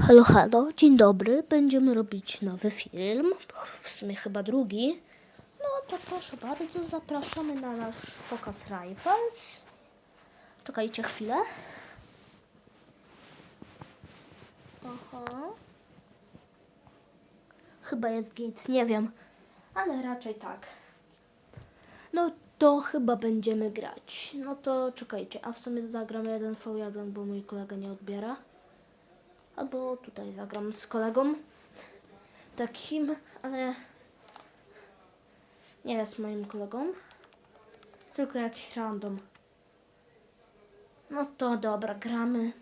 Halo, halo, dzień dobry. Będziemy robić nowy film, w sumie chyba drugi. No to proszę bardzo, zapraszamy na nasz pokaz Rivals. Czekajcie chwilę. Aha. Chyba jest git, nie wiem, ale raczej tak. No to chyba będziemy grać. No to czekajcie, a w sumie zagram 1v1, bo mój kolega nie odbiera. Albo tutaj zagram z kolegą. Takim, ale nie jest moim kolegą. Tylko jakiś random. No to dobra, gramy.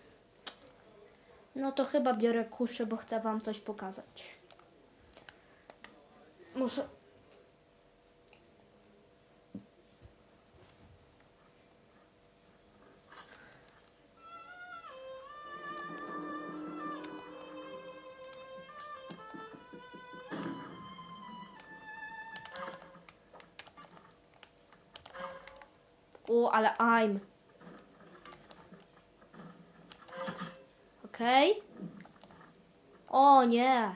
No to chyba biorę kuszę, bo chcę wam coś pokazać. Muszę... O, ale I'm. Okej. O nie.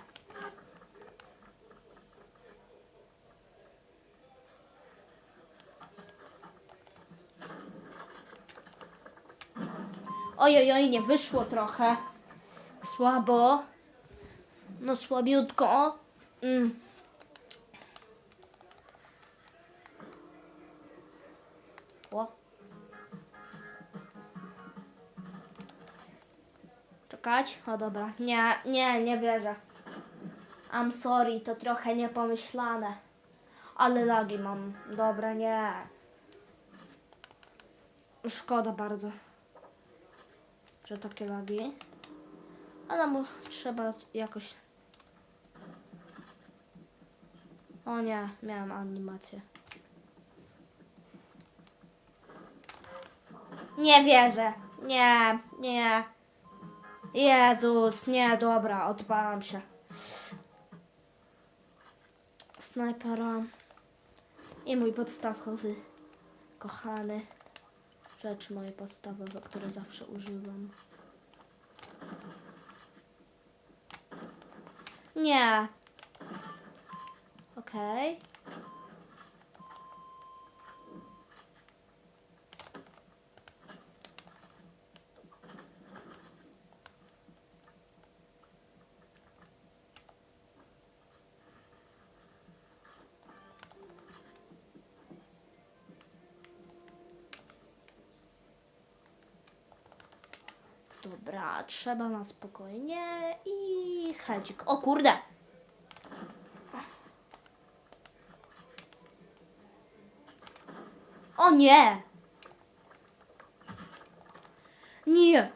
Ojoj, oj, nie wyszło trochę. Słabo. No słabiutko. Mm. Czekać? O dobra. Nie, nie, nie wierzę. I'm sorry, to trochę niepomyślane. Ale lagi mam. Dobra, nie. Szkoda bardzo, że takie lagi. Ale mu trzeba jakoś... O nie, miałem animację. Nie wierzę. Nie, nie. Jezus, nie, dobra, odpalam się. Snajpera. I mój podstawowy, kochany. Rzeczy moje podstawowe, które zawsze używam. Nie. Okej. Dobra, trzeba na spokojnie i hedzik. O kurde! O nie! Nie!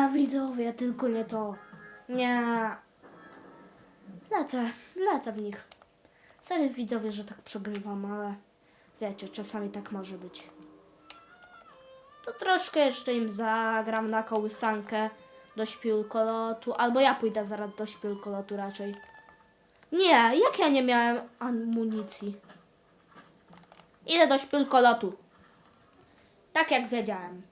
Nie, widzowie, tylko nie to. Nie. Lecę, lecę w nich. Sorry widzowie, że tak przegrywam, ale wiecie, czasami tak może być. To troszkę jeszcze im zagram na kołysankę do śpiulkolotu, albo ja pójdę zaraz do śpiulkolotu raczej. Nie, jak ja nie miałem amunicji? Idę do śpiulkolotu. Tak jak wiedziałem.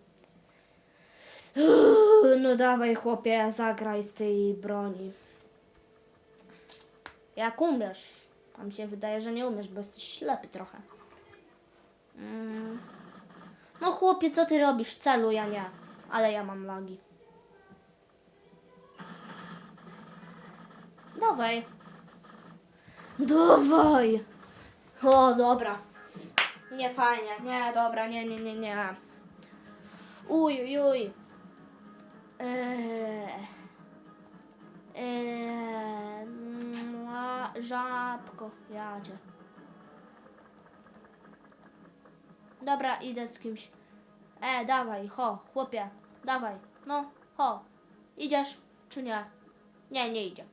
No dawaj chłopie, zagraj z tej broni. Jak umiesz. Mi się wydaje, że nie umiesz, bo jesteś ślepy trochę. Mm. No chłopie, co ty robisz? Celu ja nie. Ale ja mam lagi. Dawaj. Dawaj. O, dobra. Nie fajnie. Nie, dobra, nie, nie, nie, nie. Uj, uj, uj. Eee. Eee. Żabko, jadzie. Dobra, idę z kimś. E, dawaj, ho, chłopie, dawaj. No, ho. Idziesz, czy nie? Nie, nie idzie.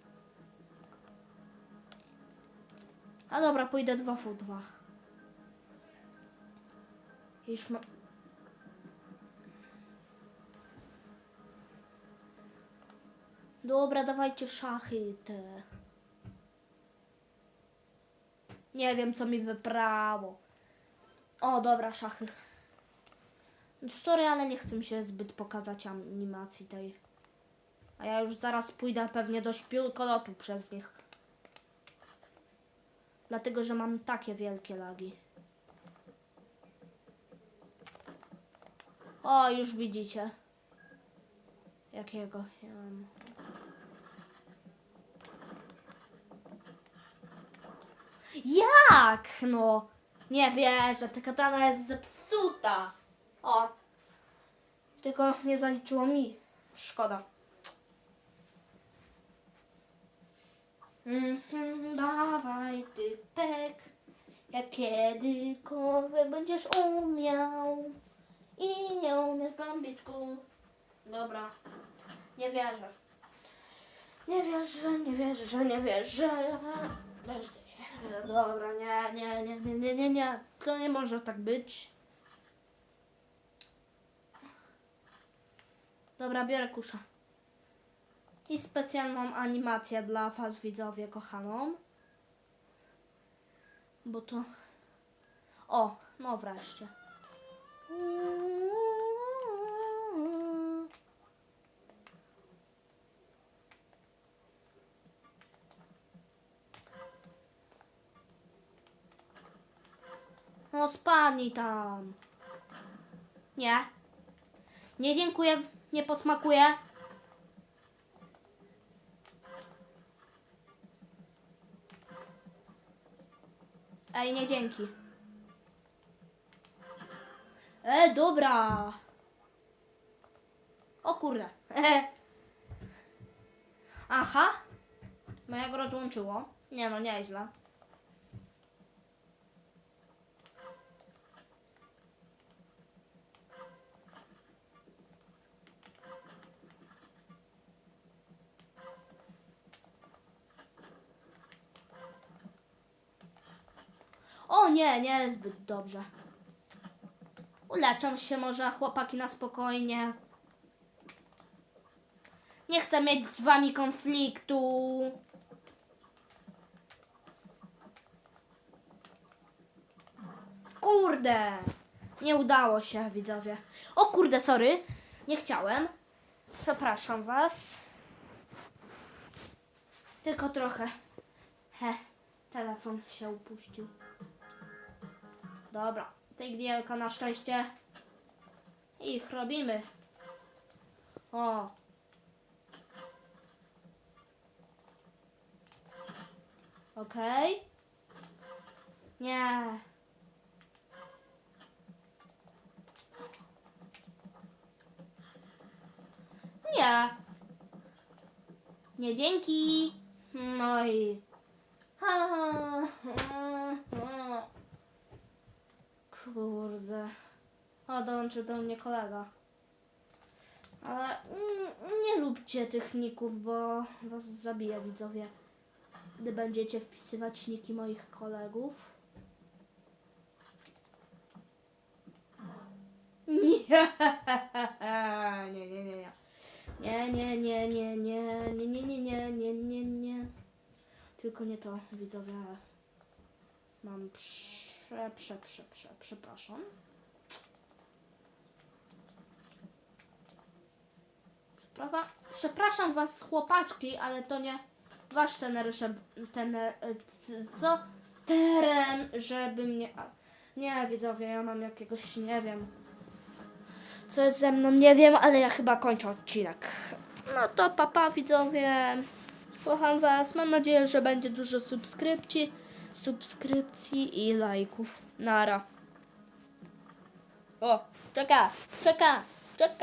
A dobra, pójdę 2v2. Już ma... Dobra, dawajcie szachy te. Nie wiem, co mi wyprało. O, dobra, szachy. Sorry, ale nie chcę mi się zbyt pokazać animacji tej. A ja już zaraz pójdę pewnie do szpilkolotu przez nich. Dlatego, że mam takie wielkie lagi. O, już widzicie. Jakiego? Ja mam... Jak? No. Nie wierzę, ta katana jest zepsuta. O. Tylko nie zaliczyło mi. Szkoda. Mhm, dawaj typek, jak kiedykolwiek będziesz umiał i nie umiesz bambiczku. Dobra, nie wierzę. Nie wierzę, nie wierzę, nie wierzę. Dobra, nie, nie, nie, nie, nie, nie, nie. To nie może tak być. Dobra, biorę kusza. I specjalną animację dla was widzowie kochaną. Bo to... O, no wreszcie. No spadnij tam. Nie. Nie dziękuję, nie posmakuję. Ej, nie dzięki. E, dobra. O kurde. Aha. Mojego rozłączyło. Nie no, nieźle. O nie, nie zbyt dobrze. Uleczą się może chłopaki na spokojnie. Nie chcę mieć z wami konfliktu. Kurde. Nie udało się, widzowie. O kurde, sorry. Nie chciałem. Przepraszam was. Tylko trochę. He, telefon się upuścił. Dobra, tej gnielka na szczęście. Ich robimy. O. Okej. Nie. Nie. Nie dzięki. No i. Ha, ha, ha, ha. Kurde. O, dołączył do mnie kolega. Ale mm, nie lubcie tych ników, bo was zabije widzowie. Gdy będziecie wpisywać niki moich kolegów. Nie, nie, nie, nie, nie. Nie, nie, nie, nie, nie, nie, nie, nie, nie, nie, nie. Tylko nie to, widzowie. Mam prze, prze, prze, prze, przepraszam. Przepraszam, przepraszam was chłopaczki, ale to nie wasz żeby, ten, e, co? Teren, żeby mnie... Nie, widzowie, ja mam jakiegoś, nie wiem. Co jest ze mną, nie wiem, ale ja chyba kończę odcinek. No to papa, widzowie. Kocham was. Mam nadzieję, że będzie dużo subskrypcji, subskrypcji i lajków. Nara. O, czeka, czeka, czeka.